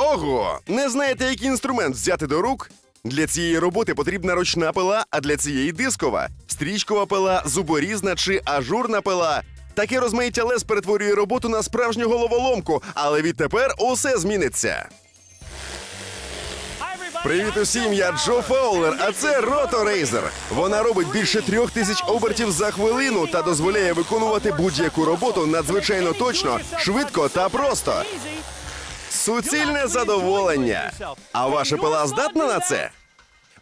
Ого! Не знаєте, який інструмент взяти до рук? Для цієї роботи потрібна ручна пила, а для цієї дискова, стрічкова пила, зуборізна чи ажурна пила. Таке розмаїття лез перетворює роботу на справжню головоломку, але відтепер усе зміниться. Привіт усім, я Джо Фаулер, а це Рото Рейзер. Вона робить більше трьох тисяч обертів за хвилину та дозволяє виконувати будь-яку роботу надзвичайно точно, швидко та просто. Суцільне задоволення. А ваша пила здатна на це?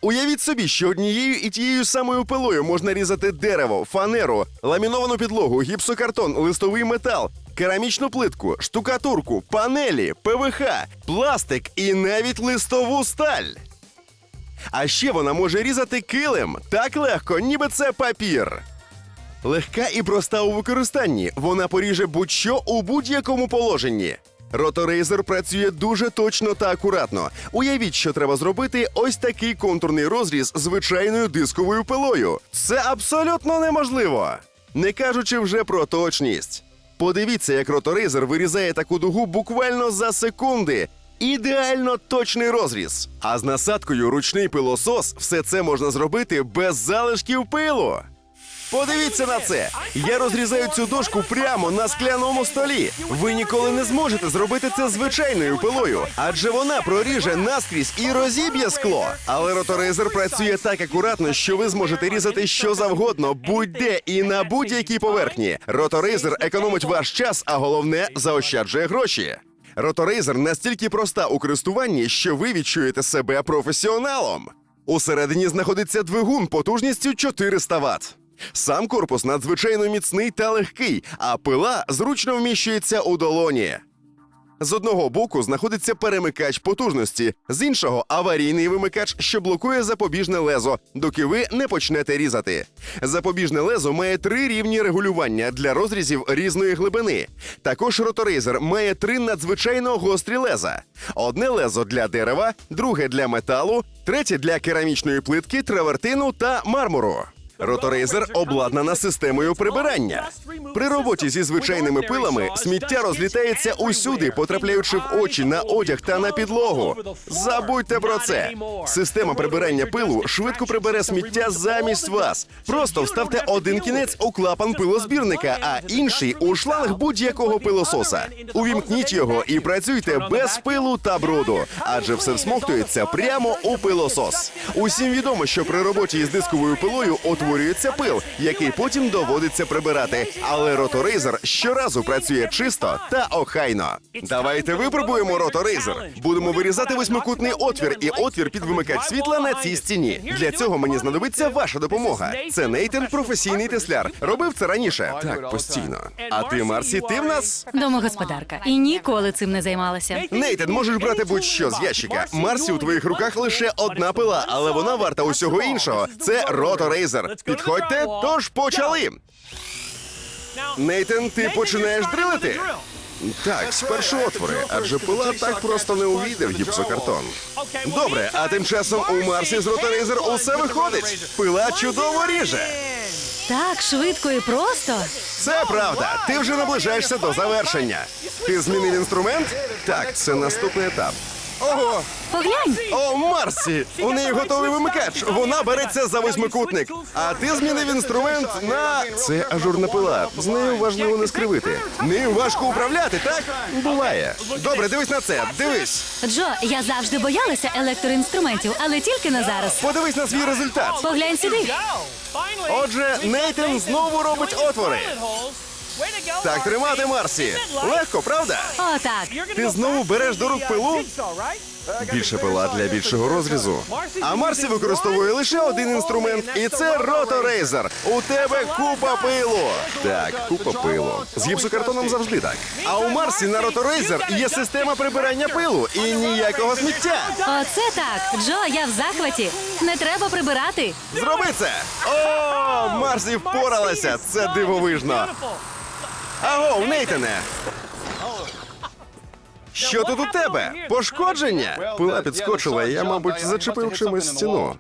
Уявіть собі, що однією і тією самою пилою можна різати дерево, фанеру, ламіновану підлогу, гіпсокартон, листовий метал, керамічну плитку, штукатурку, панелі, ПВХ, пластик і навіть листову сталь. А ще вона може різати килим так легко, ніби це папір. Легка і проста у використанні. Вона поріже будь-що у будь-якому положенні. Роторейзер працює дуже точно та акуратно. Уявіть, що треба зробити ось такий контурний розріз звичайною дисковою пилою. Це абсолютно неможливо. Не кажучи вже про точність. Подивіться, як роторейзер вирізає таку дугу буквально за секунди. Ідеально точний розріз. А з насадкою ручний пилосос все це можна зробити без залишків пилу. Подивіться на це. Я розрізаю цю дошку прямо на скляному столі. Ви ніколи не зможете зробити це звичайною пилою, адже вона проріже наскрізь і розіб'є скло. Але роторейзер працює так акуратно, що ви зможете різати що завгодно, будь-де і на будь-якій поверхні. Роторейзер економить ваш час, а головне заощаджує гроші. Роторейзер настільки проста у користуванні, що ви відчуєте себе професіоналом. Усередині знаходиться двигун потужністю 400 Вт. Сам корпус надзвичайно міцний та легкий, а пила зручно вміщується у долоні. З одного боку знаходиться перемикач потужності, з іншого аварійний вимикач, що блокує запобіжне лезо, доки ви не почнете різати. Запобіжне лезо має три рівні регулювання для розрізів різної глибини. Також роторейзер має три надзвичайно гострі леза: одне лезо для дерева, друге для металу, третє для керамічної плитки, травертину та мармуру. Роторейзер обладнана системою прибирання. При роботі зі звичайними пилами сміття розлітається усюди, потрапляючи в очі, на одяг та на підлогу. Забудьте про це. Система прибирання пилу швидко прибере сміття замість вас. Просто вставте один кінець у клапан пилозбірника, а інший у шланг будь-якого пилососа. Увімкніть його і працюйте без пилу та бруду, адже все всмоктується прямо у пилосос. Усім відомо, що при роботі із дисковою пилою утворюється пил, який потім доводиться прибирати. Але роторейзер щоразу працює чисто та охайно. Давайте випробуємо роторейзер. Будемо вирізати восьмикутний отвір і отвір під вимикач світла на цій стіні. Для цього мені знадобиться ваша допомога. Це Нейтен, професійний тесляр. Робив це раніше. Так, постійно. А ти, Марсі, ти в нас? Домогосподарка. І ніколи цим не займалася. Нейтен, можеш брати будь-що з ящика. Марсі, у твоїх руках лише одна пила, але вона варта усього іншого. Це роторейзер. Підходьте, тож почали. Нейтен, ти починаєш дрилити? Так, спершу отвори, адже пила так просто не увійде в гіпсокартон. Добре, а тим часом у Марсі з роторейзер усе виходить. Пила чудово ріже. Так швидко і просто. Це правда. Ти вже наближаєшся до завершення. Ти змінив інструмент? Так, це наступний етап. Ого! Поглянь, О, Марсі! У неї готовий вимикач. Вона береться за восьмикутник. А ти змінив інструмент на це ажурна пила. З нею важливо не скривити. Нею важко управляти, так? Буває. Добре, дивись на це. Дивись. Джо, я завжди боялася електроінструментів, але тільки не зараз. Подивись на свій результат. Поглянь сюди. Отже, Нейтен знову робить отвори. Так тримати, Марсі. Легко, правда? О, так. Ти знову береш до рук пилу? Більше пила для більшого розрізу. А Марсі використовує лише один інструмент, і це роторейзер. У тебе купа пилу. Так, купа пилу. З гіпсокартоном завжди так. А у Марсі на роторейзер є система прибирання пилу і ніякого сміття. Оце так. Джо, я в захваті. Не треба прибирати. Зроби це! О, Марсі впоралася! Це дивовижно. Аго, Нейтане! Що тут у тебе? Пошкодження? Пила підскочила, я, мабуть, зачепив чимось стіну.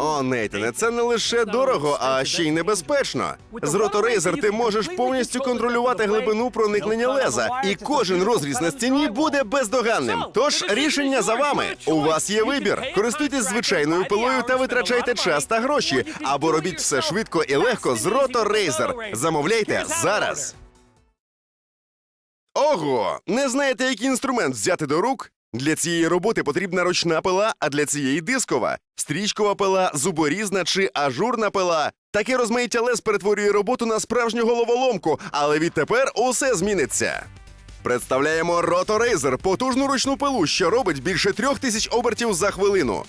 О, Нейтане, це не лише дорого, а ще й небезпечно. З Rotorazer ти можеш повністю контролювати глибину проникнення леза, і кожен розріз на стіні буде бездоганним. Тож рішення за вами. У вас є вибір. Користуйтесь звичайною пилою та витрачайте час та гроші, або робіть все швидко і легко з Rotorazer. Замовляйте зараз. Ого! Не знаєте, який інструмент взяти до рук? Для цієї роботи потрібна ручна пила, а для цієї дискова, стрічкова пила, зуборізна чи ажурна пила. Таке розмаїття лез перетворює роботу на справжню головоломку, але відтепер усе зміниться. Представляємо Rotorazer – потужну ручну пилу, що робить більше трьох тисяч обертів за хвилину.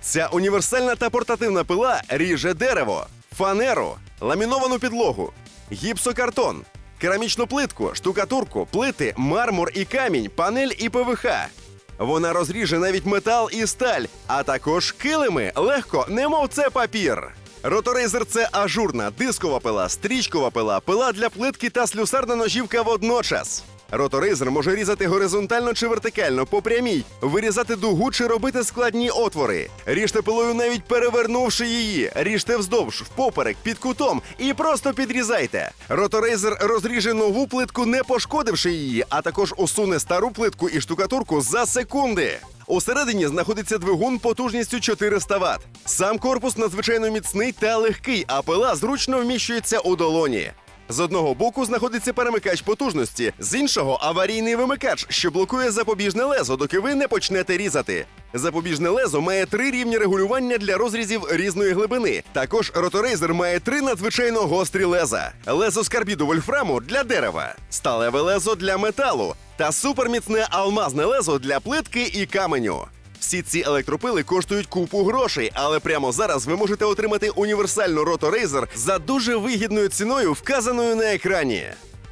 Ця універсальна та портативна пила ріже дерево, фанеру, ламіновану підлогу, гіпсокартон, керамічну плитку, штукатурку, плити, мармур і камінь, панель і ПВХ. Вона розріже навіть метал і сталь, а також килими легко, немов це папір. Роторейзер це ажурна, дискова пила, стрічкова пила, пила для плитки та слюсарна ножівка водночас. Роторейзер може різати горизонтально чи вертикально по прямій, вирізати дугу чи робити складні отвори. Ріжте пилою навіть перевернувши її. Ріжте вздовж, впоперек, під кутом і просто підрізайте. Роторейзер розріже нову плитку, не пошкодивши її, а також усуне стару плитку і штукатурку за секунди. Усередині знаходиться двигун потужністю 400 Вт. Сам корпус надзвичайно міцний та легкий, а пила зручно вміщується у долоні. З одного боку знаходиться перемикач потужності, з іншого аварійний вимикач, що блокує запобіжне лезо, доки ви не почнете різати. Запобіжне лезо має три рівні регулювання для розрізів різної глибини. Також роторейзер має три надзвичайно гострі леза: лезо з карбіду вольфраму для дерева, сталеве лезо для металу та суперміцне алмазне лезо для плитки і каменю. Всі ці електропили коштують купу грошей, але прямо зараз ви можете отримати універсальну роторейзер за дуже вигідною ціною, вказаною на екрані.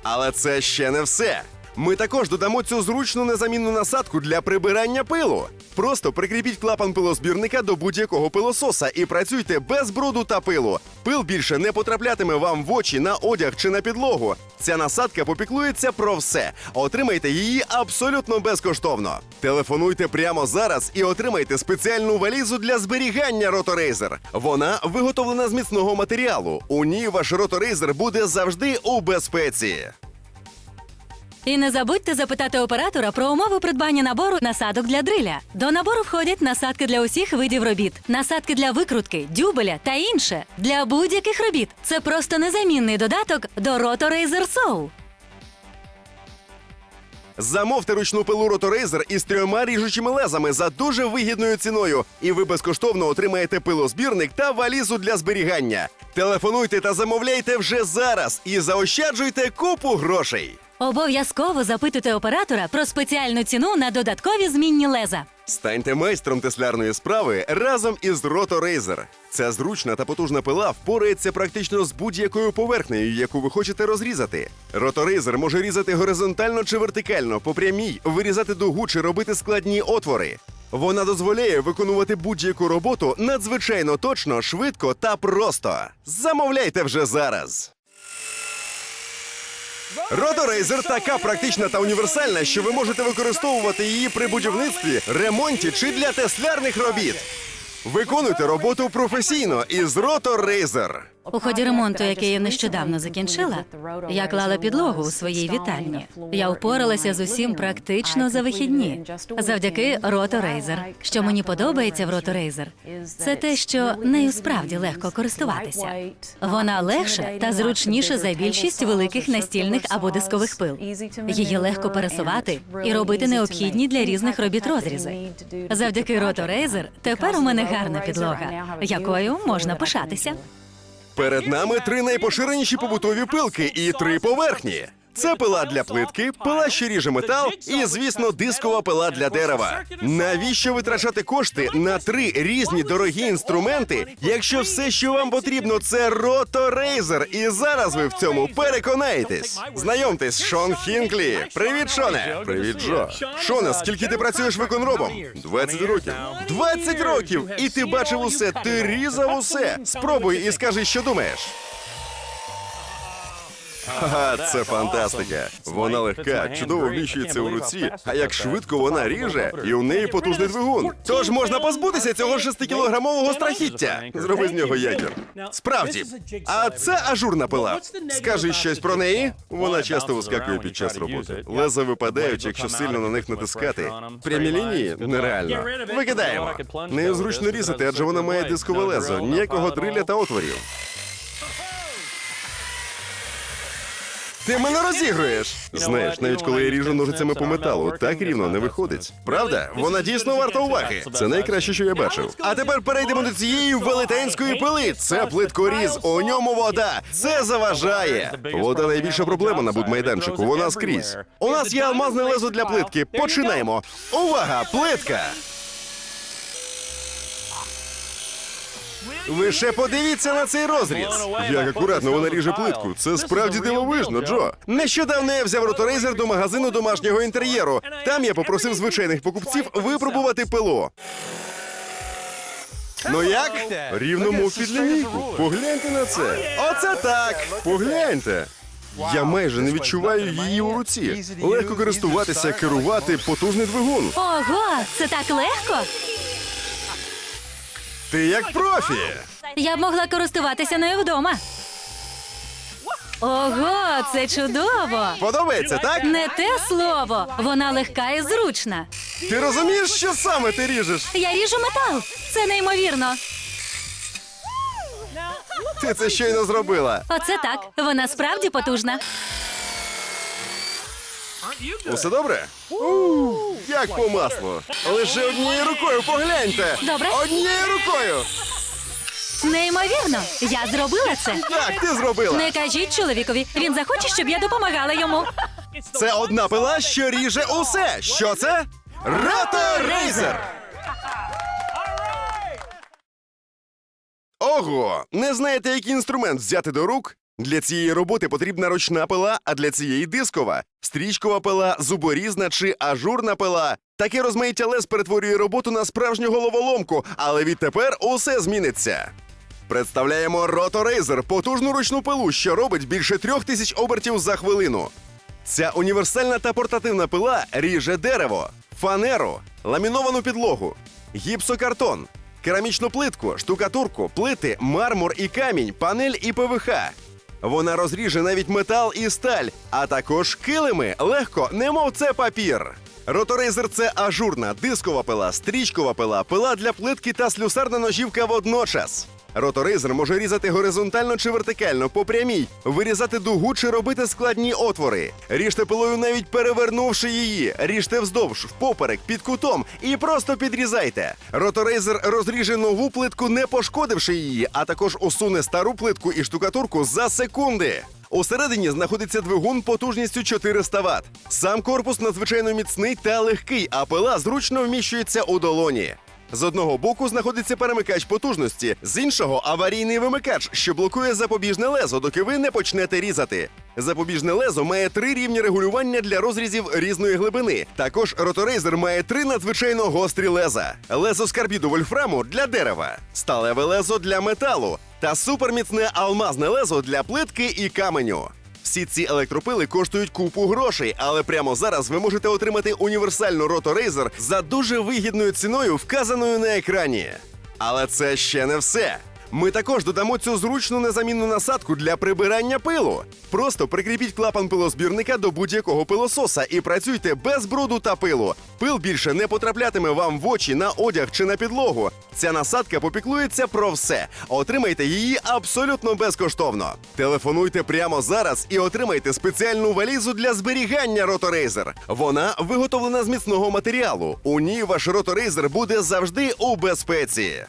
Але це ще не все. Ми також додамо цю зручну незамінну насадку для прибирання пилу. Просто прикріпіть клапан пилозбірника до будь-якого пилососа і працюйте без бруду та пилу. Пил більше не потраплятиме вам в очі, на одяг чи на підлогу. Ця насадка попіклується про все. Отримайте її абсолютно безкоштовно. Телефонуйте прямо зараз і отримайте спеціальну валізу для зберігання роторейзер. Вона виготовлена з міцного матеріалу. У ній ваш роторейзер буде завжди у безпеці. І не забудьте запитати оператора про умови придбання набору насадок для дриля. До набору входять насадки для усіх видів робіт, насадки для викрутки, дюбеля та інше для будь-яких робіт. Це просто незамінний додаток до Rotorazer Soul. Замовте ручну пилу Rotorazer із трьома ріжучими лезами за дуже вигідною ціною, і ви безкоштовно отримаєте пилозбірник та валізу для зберігання. Телефонуйте та замовляйте вже зараз і заощаджуйте купу грошей. Обов'язково запитуйте оператора про спеціальну ціну на додаткові змінні леза. Станьте майстром теслярної справи разом із Rotorazer. Ця зручна та потужна пила впорається практично з будь-якою поверхнею, яку ви хочете розрізати. Rotorazer може різати горизонтально чи вертикально, по прямій, вирізати дугу чи робити складні отвори. Вона дозволяє виконувати будь-яку роботу надзвичайно точно, швидко та просто. Замовляйте вже зараз. Rotorazer така практична та універсальна, що ви можете використовувати її при будівництві, ремонті чи для теслярних робіт. Виконуйте роботу професійно із Rotorazer. У ході ремонту, який я нещодавно закінчила, я клала підлогу у своїй вітальні. Я впоралася з усім практично за вихідні, завдяки Rotorazer. Що мені подобається в Rotorazer, це те, що нею справді легко користуватися. Вона легша та зручніша за більшість великих настільних або дискових пил. Її легко пересувати і робити необхідні для різних робіт розрізи. Завдяки Rotorazer тепер у мене гарна підлога, якою можна пишатися. Перед нами три найпоширеніші побутові пилки і три поверхні. Це пила для плитки, пила, що ріже метал, і, звісно, дискова пила для дерева. Навіщо витрачати кошти на три різні дорогі інструменти, якщо все, що вам потрібно, це Rotorazer? І зараз ви в цьому переконаєтесь. Знайомтесь, Шон Хінклі. Привіт, Шоне. Привіт, Джо. Шоне, скільки ти працюєш виконробом? 20 років. 20 років! І ти бачив усе, ти різав усе. Спробуй і скажи, що думаєш. Ха, це фантастика. Вона легка, чудово вміщується у руці. А як швидко вона ріже, і у неї потужний двигун. Тож можна позбутися цього шестикілограмового страхіття. Зроби з нього ягір. Справді. А це ажурна пила. Скажи щось про неї. Вона часто вискакує під час роботи. Леза випадають, якщо сильно на них натискати. Прямі лінії нереально. Викидаємо. Нею зручно різати, адже вона має дискове лезо, ніякого дриля та отворів. Ти мене розігруєш. Знаєш, навіть коли я ріжу ножицями по металу, так рівно не виходить. Правда? Вона дійсно варта уваги. Це найкраще, що я бачив. А тепер перейдемо до цієї велетенської пили. Це плиткоріз, у ньому вода. Це заважає. Вода найбільша проблема на будмайданчику. Вона скрізь. У нас є алмазне лезо для плитки. Починаємо. Увага, плитка! Лише подивіться на цей розріз. Як акуратно вона ріже плитку. Це справді дивовижно, Джо. Нещодавно я взяв роторейзер до магазину домашнього інтер'єру. Там я попросив звичайних покупців випробувати пилу. Ну як? Рівно мов під лінійку. Погляньте на це. Оце так. Погляньте. Я майже не відчуваю її у руці. Легко користуватися, керувати потужний двигун. Ого, це так легко. Ти як профі. Я б могла користуватися нею вдома. Ого, це чудово! Подобається, так? Не те слово. Вона легка і зручна. Ти розумієш, що саме ти ріжеш? Я ріжу метал. Це неймовірно. Ти це щойно зробила. Оце так. Вона справді потужна. Усе добре? Як по маслу. Лише однією рукою погляньте. Добре. Однією рукою. Неймовірно. Я зробила це. Так, ти зробила. Не кажіть чоловікові. Він захоче, щоб я допомагала йому. Це одна пила, що ріже усе. Що це? Роторейзер! Ого! Не знаєте, який інструмент взяти до рук? Для цієї роботи потрібна ручна пила, а для цієї дискова, стрічкова пила, зуборізна чи ажурна пила. Таке розмаїття лез перетворює роботу на справжню головоломку, але відтепер усе зміниться. Представляємо Rotorazer – потужну ручну пилу, що робить більше трьох тисяч обертів за хвилину. Ця універсальна та портативна пила ріже дерево, фанеру, ламіновану підлогу, гіпсокартон, керамічну плитку, штукатурку, плити, мармур і камінь, панель і ПВХ. Вона розріже навіть метал і сталь, а також килими легко, немов це папір. Роторейзер це ажурна, дискова пила, стрічкова пила, пила для плитки та слюсарна ножівка водночас. Роторейзер може різати горизонтально чи вертикально по прямій, вирізати дугу чи робити складні отвори. Ріжте пилою навіть перевернувши її. Ріжте вздовж, впоперек, під кутом і просто підрізайте. Роторейзер розріже нову плитку, не пошкодивши її, а також усуне стару плитку і штукатурку за секунди. Усередині знаходиться двигун потужністю 400 Вт. Сам корпус надзвичайно міцний та легкий, а пила зручно вміщується у долоні. З одного боку знаходиться перемикач потужності, з іншого аварійний вимикач, що блокує запобіжне лезо, доки ви не почнете різати. Запобіжне лезо має три рівні регулювання для розрізів різної глибини. Також роторейзер має три надзвичайно гострі леза: лезо з карбіду вольфраму для дерева, сталеве лезо для металу та суперміцне алмазне лезо для плитки і каменю. Всі ці електропили коштують купу грошей, але прямо зараз ви можете отримати універсальну рото Razer за дуже вигідною ціною, вказаною на екрані. Але це ще не все. Ми також додамо цю зручну незамінну насадку для прибирання пилу. Просто прикріпіть клапан пилозбірника до будь-якого пилососа і працюйте без бруду та пилу. Пил більше не потраплятиме вам в очі, на одяг чи на підлогу. Ця насадка попіклується про все. Отримайте її абсолютно безкоштовно. Телефонуйте прямо зараз і отримайте спеціальну валізу для зберігання роторейзер. Вона виготовлена з міцного матеріалу. У ній ваш роторейзер буде завжди у безпеці.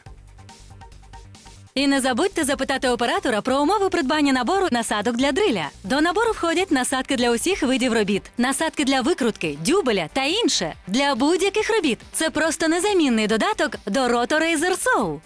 І не забудьте запитати оператора про умови придбання набору насадок для дриля. До набору входять насадки для усіх видів робіт, насадки для викрутки, дюбеля та інше для будь-яких робіт. Це просто незамінний додаток до Rotorazer Soul.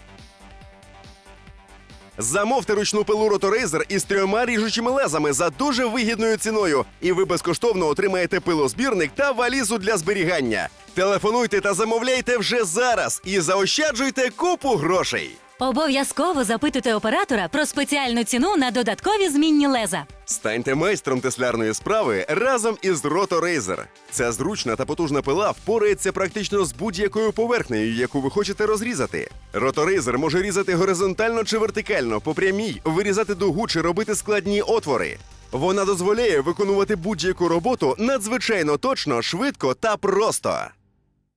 Замовте ручну пилу роторейзер із трьома ріжучими лезами за дуже вигідною ціною, і ви безкоштовно отримаєте пилозбірник та валізу для зберігання. Телефонуйте та замовляйте вже зараз і заощаджуйте купу грошей. Обов'язково запитуйте оператора про спеціальну ціну на додаткові змінні леза. Станьте майстром теслярної справи разом із RotoRaiser. Ця зручна та потужна пила впорається практично з будь-якою поверхнею, яку ви хочете розрізати. RotoRaiser може різати горизонтально чи вертикально, по прямій, вирізати дугу чи робити складні отвори. Вона дозволяє виконувати будь-яку роботу надзвичайно точно, швидко та просто.